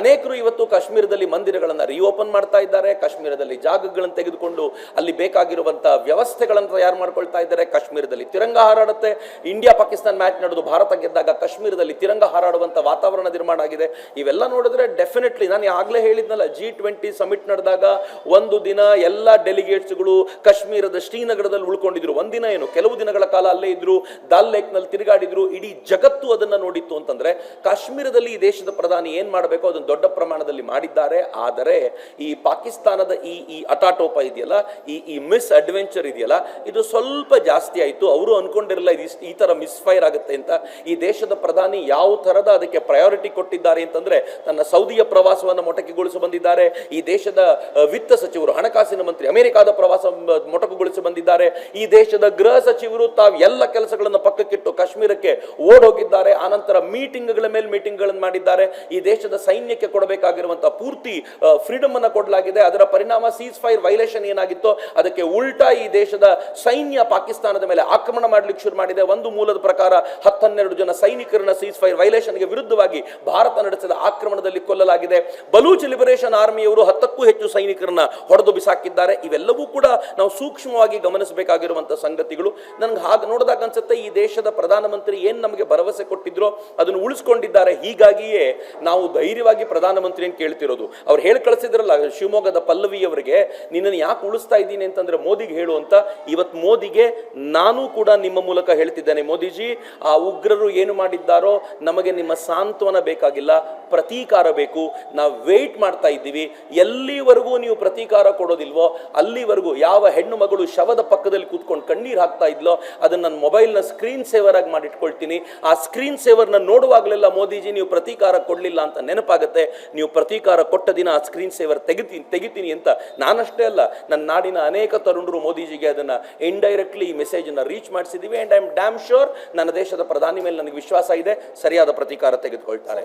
ಅನೇಕರು ಇವತ್ತು ಕಾಶ್ಮೀರದಲ್ಲಿ ಮಂದಿರಗಳನ್ನು ರಿಓಪನ್ ಮಾಡ್ತಾ ಇದ್ದಾರೆ, ಕಾಶ್ಮೀರದಲ್ಲಿ ಜಾಗಗಳನ್ನು ತೆಗೆದುಕೊಂಡು ಅಲ್ಲಿ ಬೇಕಾಗಿರುವಂಥ ವ್ಯವಸ್ಥೆಗಳನ್ನು ತಯಾರು ಮಾಡ್ಕೊಳ್ತಾ ಇದ್ದಾರೆ, ಕಾಶ್ಮೀರದಲ್ಲಿ ತಿರಂಗ ಹಾರಾಡುತ್ತೆ. ಇಂಡಿಯಾ ಪಾಕಿಸ್ತಾನ ಮ್ಯಾಚ್ ನಡೆದು ಭಾರತ ಗೆದ್ದಾಗ ಕಾಶ್ಮೀರದಲ್ಲಿ ತಿರಂಗ ಹಾರಾಡುವಂಥ ವಾತಾವರಣ ನಿರ್ಮಾಣ ಆಗಿದೆ. ಇವೆಲ್ಲ ನೋಡಿದ್ರೆ ಡೆಫಿನೆಟ್ಲಿ ನಾನು ಆಗಲೇ ಹೇಳಿದ್ನಲ್ಲ ಜಿ ಟ್ವೆಂಟಿ ಸಮಿಟ್ ನಡೆದಾಗ ಒಂದು ದಿನ ಎಲ್ಲ ಡೆಲಿಗೇಟ್ಸ್ಗಳು ಕಾಶ್ಮೀರದ ಶ್ರೀನಗರದಲ್ಲಿ ಉಳ್ಕೊಂಡಿದ್ರು. ಒಂದಿನ ಏನು? ಕೆಲವು ದಿನಗಳ ಕಾಲ ಅಲ್ಲೇ ಇದ್ರು ದಾಲ್ ಲೇಕ್ನಲ್ಲಿ ತಿರುಗಾಡಿದ್ರು, ಇಡೀ ಜಗತ್ತು ಅದನ್ನ ನೋಡಿತ್ತು ಅಂತಂದ್ರೆ ಕಾಶ್ಮೀರದಲ್ಲಿ ಈ ದೇಶದ ಪ್ರಧಾನಿ ಏನ್ ಮಾಡಬೇಕು? ಅದನ್ನು ದೊಡ್ಡ ಪ್ರಮಾಣದಲ್ಲಿ ಮಾಡಿದ್ದಾರೆ. ಆದರೆ ಈ ಪಾಕಿಸ್ತಾನದ ಈ ಈ ಅಟಾಟೋಪ ಇದೆಯಲ್ಲ, ಈ ಈ ಮಿಸ್ ಅಡ್ವೆಂಚರ್ ಇದೆಯಲ್ಲ, ಇದು ಸ್ವಲ್ಪ ಜಾಸ್ತಿ ಆಯಿತು. ಅವರು ಅನ್ಕೊಂಡಿರಲ್ಲ ಇದು ಈ ತರ ಮಿಸ್ಫೈರ್ ಆಗುತ್ತೆ ಅಂತ. ಈ ದೇಶದ ಪ್ರಧಾನಿ ಯಾವ ತರದ ಅದಕ್ಕೆ ಪ್ರಯಾರಿಟಿ ಕೊಟ್ಟಿದ್ದಾರೆ ಅಂತಂದ್ರೆ, ತನ್ನ ಸೌದಿಯ ಪ್ರವಾಸವನ್ನು ಮೊಟಕಿಗೊಳಿಸಿ ಬಂದಿದ್ದಾರೆ. ಈ ದೇಶದ ವಿತ್ತ ಸಚಿವರು, ಹಣಕಾಸಿನ ಮಂತ್ರಿ, ಅಮೆರಿಕಾದ ಪ್ರವಾಸ ಮೊಟಕುಗೊಳಿಸಿ ಬಂದಿದ್ದಾರೆ. ಈ ದೇಶದ ಗೃಹ ಸಚಿವರು ತಾವು ಎಲ್ಲ ಕೆಲಸಗಳನ್ನು ಪಕ್ಕಕ್ಕಿಟ್ಟು ಕಾಶ್ಮೀರಕ್ಕೆ ಓಡೋಗಿದ್ದಾರೆ. ಆನಂತರ ಮೀಟಿಂಗ್ಗಳ ಮೇಲೆ ಮೀಟಿಂಗ್ಗಳನ್ನು ಮಾಡಿದ್ದಾರೆ. ಈ ದೇಶದ ಸೈನ್ಯಕ್ಕೆ ಕೊಡಬೇಕಾಗಿರುವಂತಹ ಪೂರ್ತಿ ಫ್ರೀಡಮ್ ಅನ್ನು ಕೊಡಲಾಗಿದೆ. ಅದರ ಪರಿಣಾಮ ಸೀಸ್ ಫೈರ್ ವೈಲೇಷನ್ ಏನಾಗಿತ್ತು, ಅದಕ್ಕೆ ಉಲ್ಟಾ ಈ ದೇಶದ ಸೈನ್ಯ ಪಾಕಿಸ್ತಾನದ ಮೇಲೆ ಆಕ್ರಮಣ ಮಾಡ್ಲಿಕ್ಕೆ ಶುರು ಮಾಡಿದೆ. ಒಂದು ಮೂಲದ ಪ್ರಕಾರ ಹತ್ತನ್ನೆರಡು ಜನ ಸೈನಿಕರನ್ನ ಸೀಸ್ ಫೈರ್ ವೈಲೇಷನ್ಗೆ ವಿರುದ್ಧವಾಗಿ ಭಾರತ ನಡೆಸಿದ ಆಕ್ರಮಣದಲ್ಲಿ ಕೊಲ್ಲಲಾಗಿದೆ. ಬಲೂಚ್ ಲಿಬರೇಷನ್ ಆರ್ಮಿಯವರು ಹತ್ತಕ್ಕೂ ಹೆಚ್ಚು ಸೈನಿಕರನ್ನ ಹೊಡೆದು ಬಿಸಾಕಿದ್ದಾರೆ. ಇವೆಲ್ಲವೂ ಕೂಡ ನಾವು ಸೂಕ್ಷ್ಮವಾಗಿ ಗಮನಿಸಬೇಕಾಗಿರುವಂತಹ ಸಂಗತಿಗಳು. ನನಗೆ ಹಾಗೆ ನೋಡಿದಾಗ ಅನ್ಸುತ್ತೆ, ಈ ದೇಶದ ಪ್ರಧಾನಮಂತ್ರಿ ಏನ್ ನಮಗೆ ಭರವಸೆ ಕೊಟ್ಟಿದ್ರು, ಅದನ್ನು ಉಳಿಸ್ಕೊಂಡಿದ್ದಾರೆ. ಹೀಗಾಗಿಯೇ ನಾವು ಧೈರ್ಯವಾಗಿ ಪ್ರಧಾನಮಂತ್ರಿಯನ್ನು ಕೇಳ್ತಿರೋದು. ಅವ್ರು ಹೇಳಿ ಕಳಿಸಿದ್ರಲ್ಲ, ಶಿವಮೊಗ್ಗದ ಪಲ್ಲವಿ ಅವರಿಗೆ ನಿನ್ನನ್ನು ಯಾಕೆ ಉಳಿಸ್ತಾ ಇದ್ದೀನಿ ಅಂತಂದ್ರೆ ಮೋದಿಗೆ ಹೇಳು ಅಂತ. ಇವತ್ತು ಮೋದಿಗೆ ನಾನು ಕೂಡ ನಿಮ್ಮ ಮೂಲಕ ಹೇಳ್ತಿದ್ದೇನೆ ಮೋದಿಜಿ, ಆ ಉಗ್ರರು ಏನು ಮಾಡಿದ್ದಾರೋ ನಮಗೆ ನಿಮ್ಮ ಸಾಂತ್ವನ ಬೇಕಾಗಿಲ್ಲ, ಪ್ರತೀಕಾರ ಬೇಕು. ನಾವು ವೇಟ್ ಮಾಡ್ತಾ ಇದ್ದೀವಿ. ಎಲ್ಲಿವರೆಗೂ ನೀವು ಪ್ರತೀಕಾರ ಕೊಡೋದಿಲ್ವೋ, ಅಲ್ಲಿವರೆಗೂ ಯಾವ ಹೆಣ್ಣು ಮಗಳು ಶವದ ಪಕ್ಕದಲ್ಲಿ ಕೂತ್ಕೊಂಡು ಕಣ್ಣೀರು ಹಾಕ್ತಾ ಇದ್ಲೋ, ಅದನ್ನು ನನ್ನ ಮೊಬೈಲ್ನ ಸ್ಕ್ರೀನ್ ಸೇವರ್ ಆಗಿ ಮಾಡಿಟ್ಕೊಳ್ತೀನಿ. ಆ ಸ್ಕ್ರೀನ್ ಸೇವರ್ನ ನೋಡುವಾಗಲೆಲ್ಲ ಮೋದಿಜಿ, ನೀವು ಪ್ರತೀಕಾರ ಕೊಡಲಿಲ್ಲ ಅಂತ ನೆನಪಾಗುತ್ತೆ? ನೀವು ಪ್ರತೀಕಾರ ಕೊಟ್ಟ ದಿನ ಆ ಸ್ಕ್ರೀನ್ ಸೇವರ್ ತೆಗಿತೀನಿ ತೆಗಿತೀನಿ ಅಂತ ನಾನಷ್ಟೇ ಅಲ್ಲ, ನನ್ನ ನಾಡಿನ ಅನೇಕ ತರುಣರು ಮೋದಿಜಿಗೆ ಅದನ್ನು ಇಂಡೈರೆಕ್ಟ್ಲಿ ಈ ಮೆಸೇಜನ್ನು reach ಮಾಡಿಸಿದ್ದೀವಿ and I am damn sure ನನ್ನ ದೇಶದ ಪ್ರಧಾನಿ ಮೇಲೆ ನನಗೆ ವಿಶ್ವಾಸ ಇದೆ. ಸರಿಯಾದ ಪ್ರತೀಕಾರ ತೆಗೆದುಕೊಳ್ತಾರೆ.